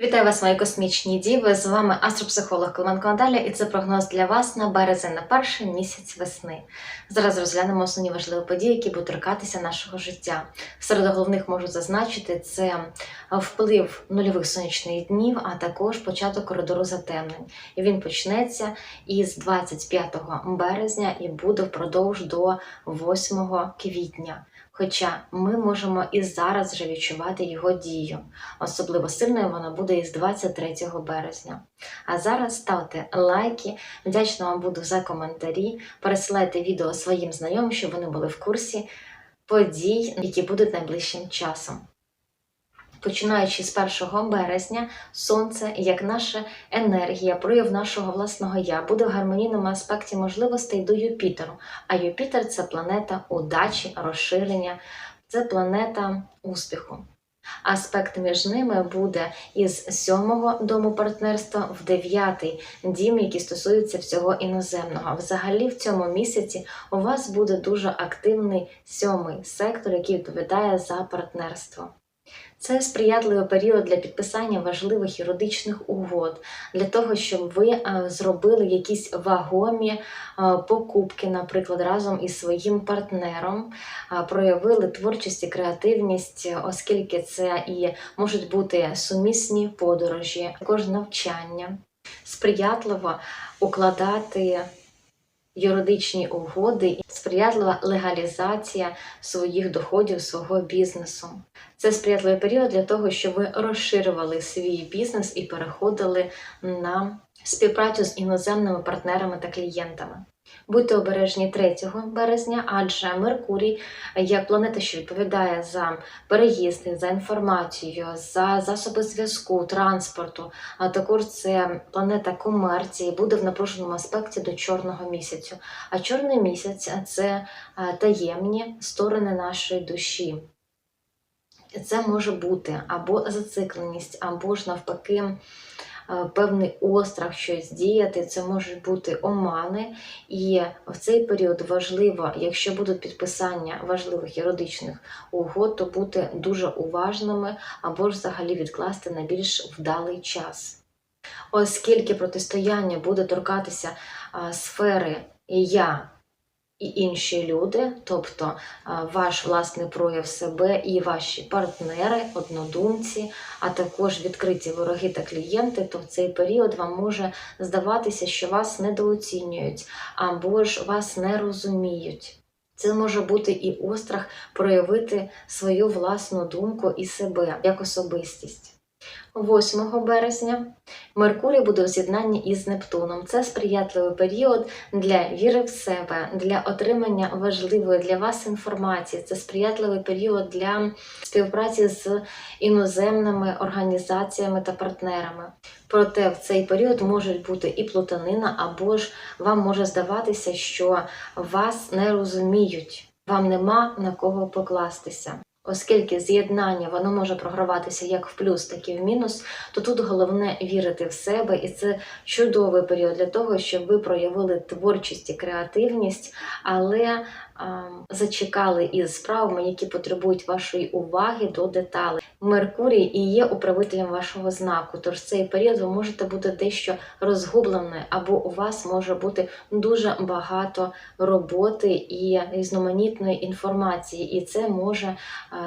Вітаю вас, мої космічні діви. З вами астропсихолог Клименко Наталя, і це прогноз для вас на березень на перший місяць весни. Зараз розглянемо основні важливі події, які будуть торкатися нашого життя. Серед головних можу зазначити це вплив нульових сонячних днів, а також початок коридору затемнень. І він почнеться із 25 березня і буде впродовж до 8 квітня. Хоча ми можемо і зараз вже відчувати його дію. Особливо сильною вона буде із 23 березня. А зараз ставте лайки, вдячна вам буду за коментарі, пересилайте відео своїм знайомим, щоб вони були в курсі подій, які будуть найближчим часом. Починаючи з 1 березня, сонце, як наша енергія, прояв нашого власного я, буде в гармонійному аспекті можливостей до Юпітеру. А Юпітер це планета удачі, розширення, це планета успіху. Аспект між ними буде із сьомого дому партнерства в дев'ятий дім, який стосується всього іноземного. Взагалі, в цьому місяці у вас буде дуже активний сьомий сектор, який відповідає за партнерство. Це сприятливий період для підписання важливих юридичних угод, для того, щоб ви е, зробили якісь вагомі е, покупки, наприклад, разом із своїм партнером, е, проявили творчість і креативність, оскільки це і можуть бути сумісні подорожі, також навчання, сприятливо укладати юридичні угоди, сприятлива легалізація своїх доходів, свого бізнесу. Це сприятливий період для того, щоб ви розширювали свій бізнес і переходили на співпрацю з іноземними партнерами та клієнтами. Будьте обережні 3 березня, адже Меркурій, як планета, що відповідає за переїзди, за інформацію, за засоби зв'язку, транспорту, а також це планета комерції, буде в напруженому аспекті до чорного місяцю. А чорний місяць це е, таємні сторони нашої душі. Це може бути або зацикленість, або ж навпаки. Е, Певний острах щось діяти, це можуть бути омани, і в цей період важливо, якщо будуть підписання важливих юридичних угод, то бути дуже уважними або ж взагалі відкласти на більш вдалий час. Оскільки протистояння буде торкатися сфери я і інші люди, тобто ваш власний прояв себе і ваші партнери, однодумці, а також відкриті вороги та клієнти, то в цей період вам може здаватися, що вас недооцінюють або ж вас не розуміють. Це може бути і острах проявити свою власну думку і себе як особистість. 8 березня Меркурій буде у з'єднанні із Нептуном. Це сприятливий період для віри в себе, для отримання важливої для вас інформації. Це сприятливий період для співпраці з іноземними організаціями та партнерами. Проте в цей період можуть бути і плутанина, або ж вам може здаватися, що вас не розуміють, вам нема на кого покластися. Оскільки з'єднання воно може програватися як в плюс, так і в мінус, то тут головне вірити в себе, і це чудовий період для того, щоб ви проявили творчість і креативність, але зачекали із справами, які потребують вашої уваги до деталей. Меркурій і є управителем вашого знаку, тож цей період ви можете бути дещо розгублений, або у вас може бути дуже багато роботи і різноманітної інформації, і це може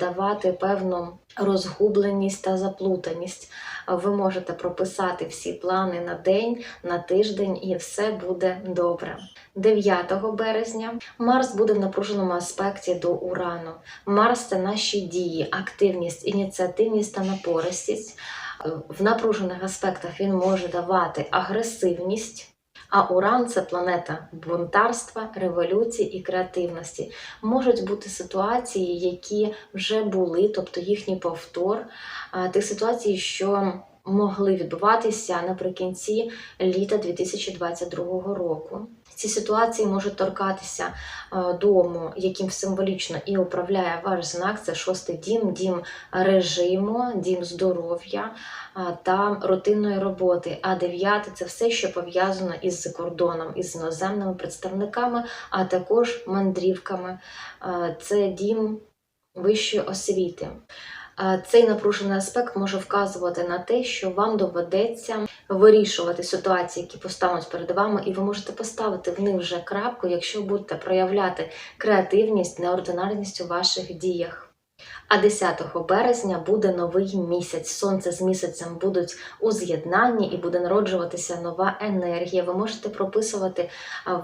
давати певну розгубленість та заплутаність. Ви можете прописати всі плани на день, на тиждень, і все буде добре. 9 березня Марс буде в напруженому аспекті до Урану. Марс це наші дії, активність, ініціативність та напористість. В напружених аспектах він може давати агресивність. А Уран це планета бунтарства, революції і креативності. Можуть бути ситуації, які вже були, тобто їхній повтор тих ситуацій, що могли відбуватися наприкінці літа 2022 року. Ці ситуації можуть торкатися е, дому, яким символічно і управляє ваш знак. Це шостий дім, дім режиму, дім здоров'я та рутинної роботи. А дев'яте це все, що пов'язано із кордоном, із іноземними представниками, а також мандрівками. Е, Це дім вищої освіти. Цей напружений аспект може вказувати на те, що вам доведеться вирішувати ситуації, які постануть перед вами, і ви можете поставити в них вже крапку, якщо будете проявляти креативність, неординарність у ваших діях. А 10 березня буде новий місяць. Сонце з місяцем будуть у з'єднанні і буде народжуватися нова енергія. Ви можете прописувати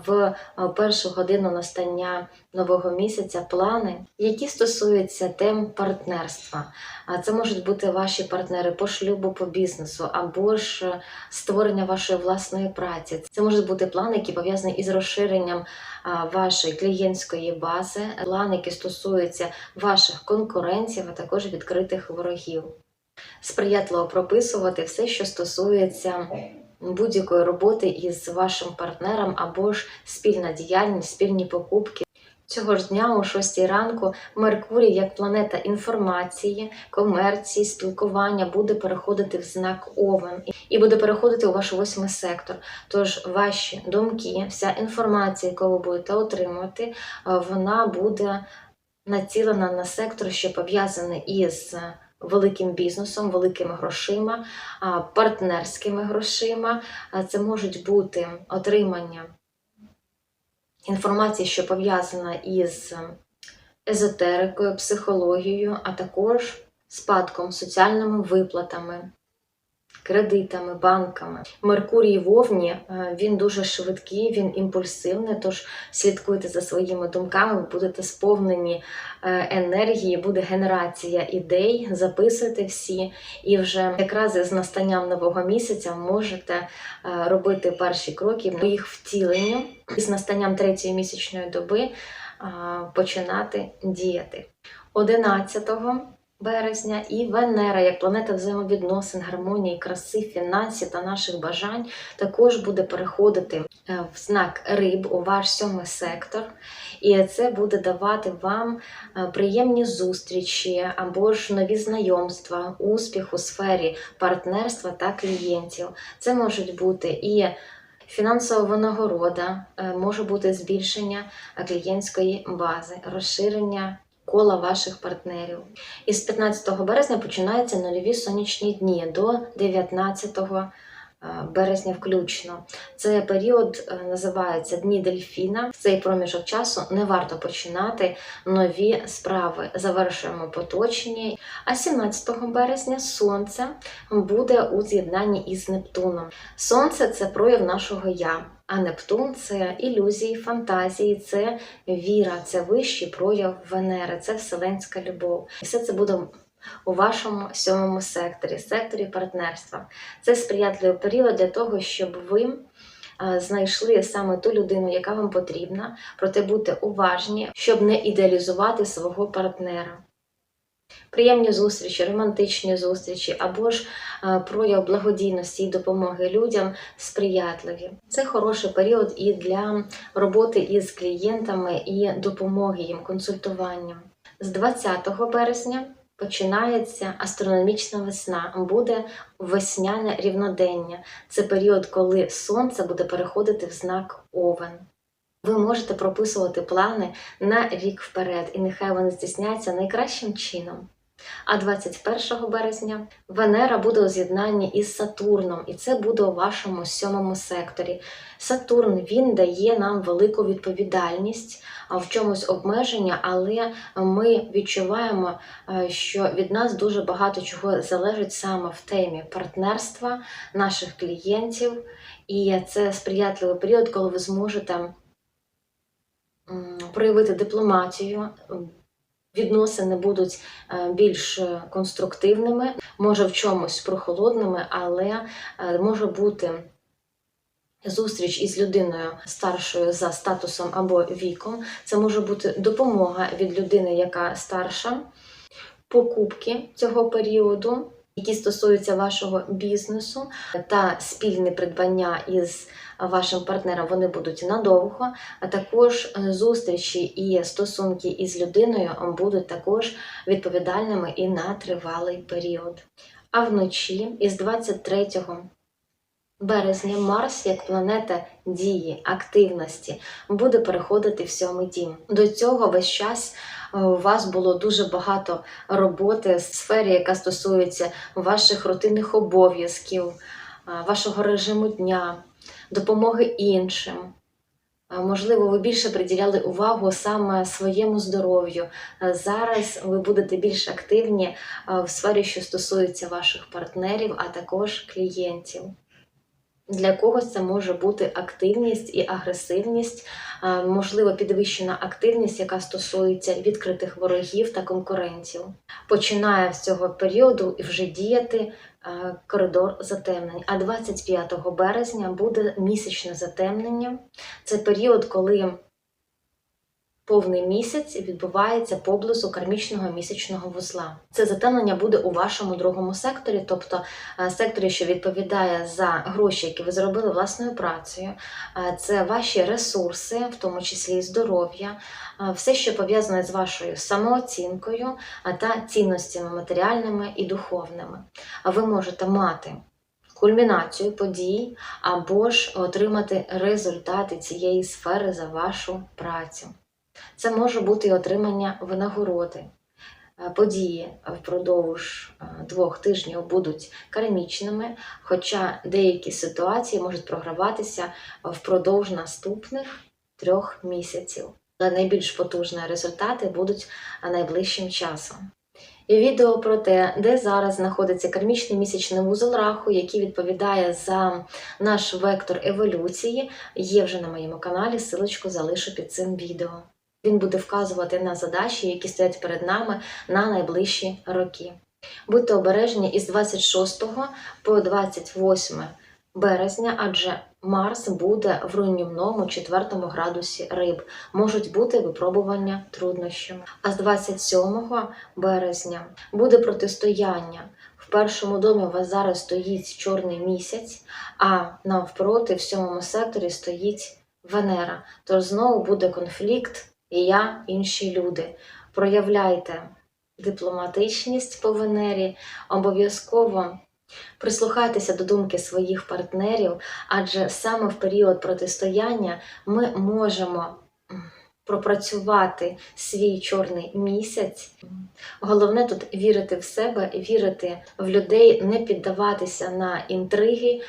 в першу годину настання нового місяця плани, які стосуються тем партнерства. Це можуть бути ваші партнери по шлюбу, по бізнесу, або ж е, створення вашої власної праці. Це можуть бути плани, які пов'язані із розширенням вашої клієнтської бази, плани, які стосуються ваших конкурентів, а також відкритих ворогів. Сприятливо прописувати все, що стосується будь-якої роботи із вашим партнером, або ж спільна діяльність, спільні покупки. Цього ж дня о 6 ранку Меркурій, як планета інформації, комерції, спілкування, буде переходити в знак Овен і буде переходити у ваш восьмий сектор. Тож ваші думки, вся інформація, яку ви будете отримувати, е, вона буде націлена на сектор, що пов'язаний із великим бізнесом, великими грошима, партнерськими грошима. Це можуть бути отримання інформації, що пов'язана із езотерикою, психологією, а також спадком, соціальними виплатами, кредитами, банками. Меркурій в Овні е, він дуже швидкий, він імпульсивний, тож слідкуйте за своїми думками, ви будете сповнені е, енергії, буде генерація ідей, записуйте всі, і вже якраз з настанням нового місяця можете е, робити перші кроки до їх втіленню і з настанням третьої місячної доби починати діяти. 11 березня і Венера, як планета взаємовідносин, гармонії, краси, фінансів та наших бажань, також буде переходити е, в знак риб у ваш сьомий сектор. І це буде давати вам е, приємні зустрічі або ж нові знайомства, успіх у сфері партнерства та клієнтів. Це можуть бути і Фінансова винагорода е, може бути збільшення клієнтської бази, розширення кола ваших партнерів. Із 15 березня починаються нульові сонячні дні до 19 е, березня включно. Це період е, називається Дні Дельфіна. В цей проміжок часу не варто починати нові справи. Завершуємо поточні. А 17 березня сонце буде у з'єднанні із Нептуном. Сонце це прояв нашого я. А Нептун це ілюзії, фантазії, це віра, це вищий прояв Венери, це вселенська любов. Все це буде у вашому сьомому секторі, секторі партнерства. Це сприятливий період для того, щоб ви знайшли саме ту людину, яка вам потрібна, проте бути уважні, щоб не ідеалізувати свого партнера. Приємні зустрічі, романтичні зустрічі або ж е, прояв благодійності і допомоги людям сприятливі. Це хороший період і для роботи із клієнтами і допомоги їм, консультуванням. З 20 березня починається астрономічна весна, буде весняне рівнодення. Це період, коли сонце буде переходити в знак Овен. Ви можете прописувати плани на рік вперед, і нехай вони здійсняться найкращим чином. А 21 березня Венера буде у з'єднанні із Сатурном, і це буде у вашому сьомому секторі. Сатурн він дає нам велику відповідальність в чомусь обмеження, але ми відчуваємо, е, що від нас дуже багато чого залежить саме в темі партнерства наших клієнтів, і це сприятливий період, коли ви зможете проявити дипломатію. Відносини будуть е, більш конструктивними, може в чомусь прохолодними, але е, може бути зустріч із людиною старшою за статусом або віком. Це може бути допомога від людини, яка старша, покупки цього періоду, які стосуються вашого бізнесу, та спільне придбання із вашим партнером вони будуть надовго, а також е, зустрічі і стосунки із людиною будуть також відповідальними і на тривалий період. А вночі із 23 березня Марс, як планета дії, активності, буде переходити в сьомий дім. До цього весь час у вас було дуже багато роботи в сфері, яка стосується ваших рутинних обов'язків, е, вашого режиму дня, допомоги іншим. Е, Можливо, ви більше приділяли увагу саме своєму здоров'ю. Е, Зараз ви будете більш активні е, в сфері, що стосується ваших партнерів, а також клієнтів. Для когось це може бути активність і агресивність, можливо, підвищена активність, яка стосується відкритих ворогів та конкурентів. Починає з цього періоду вже діяти коридор затемнень. А 25 березня буде місячне затемнення. Це період, коли повний місяць відбувається поблизу кармічного місячного вузла. Це затемнення буде у вашому другому секторі, тобто е, секторі, що відповідає за гроші, які ви зробили власною працею. Е, Це ваші ресурси, в тому числі і здоров'я, е, все, що пов'язане з вашою самооцінкою та цінностями матеріальними і духовними. А ви можете мати кульмінацію подій або ж отримати результати цієї сфери за вашу працю. Це може бути отримання винагороди. Е, Події впродовж е, двох тижнів будуть кармічними, хоча деякі ситуації можуть програватися впродовж наступних трьох місяців. Але найбільш потужні результати будуть е, найближчим часом. І відео про те, де зараз знаходиться кармічний місячний вузол раху, який відповідає за наш вектор еволюції, є вже на моєму каналі. Силочку залишу під цим відео. Він буде вказувати на задачі, які стоять перед нами на найближчі роки. Будьте обережні із 26 по 28 березня, адже Марс буде в руйнівному 4 градусі риб. Можуть бути випробування труднощами. А з 27 березня буде протистояння. В першому домі у вас зараз стоїть чорний місяць, а навпроти в сьомому секторі стоїть Венера. Тож знову буде конфлікт і я, інші люди. Проявляйте дипломатичність по Венері, обов'язково прислухайтеся до думки своїх партнерів, адже саме в період протистояння ми можемо пропрацювати свій чорний місяць. Головне тут вірити в себе, вірити в людей, не піддаватися на інтриги,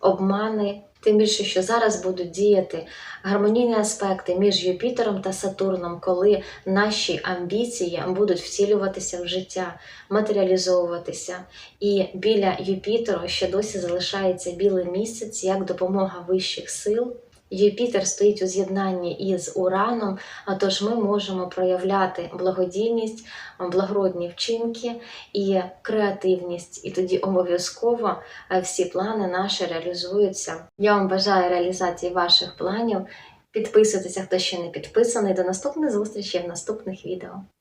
обмани. Тим більше, що зараз будуть діяти гармонійні аспекти між Юпітером та Сатурном, коли наші амбіції будуть втілюватися в життя, матеріалізовуватися. І біля Юпітеру ще досі залишається білий місяць як допомога вищих сил. Юпітер стоїть у з'єднанні із Ураном, тож ми можемо проявляти благодійність, благородні вчинки і креативність, і тоді обов'язково е, всі плани наші реалізуються. Я вам бажаю реалізації ваших планів. Підписуйтеся, хто ще не підписаний. До наступних зустрічей в наступних відео.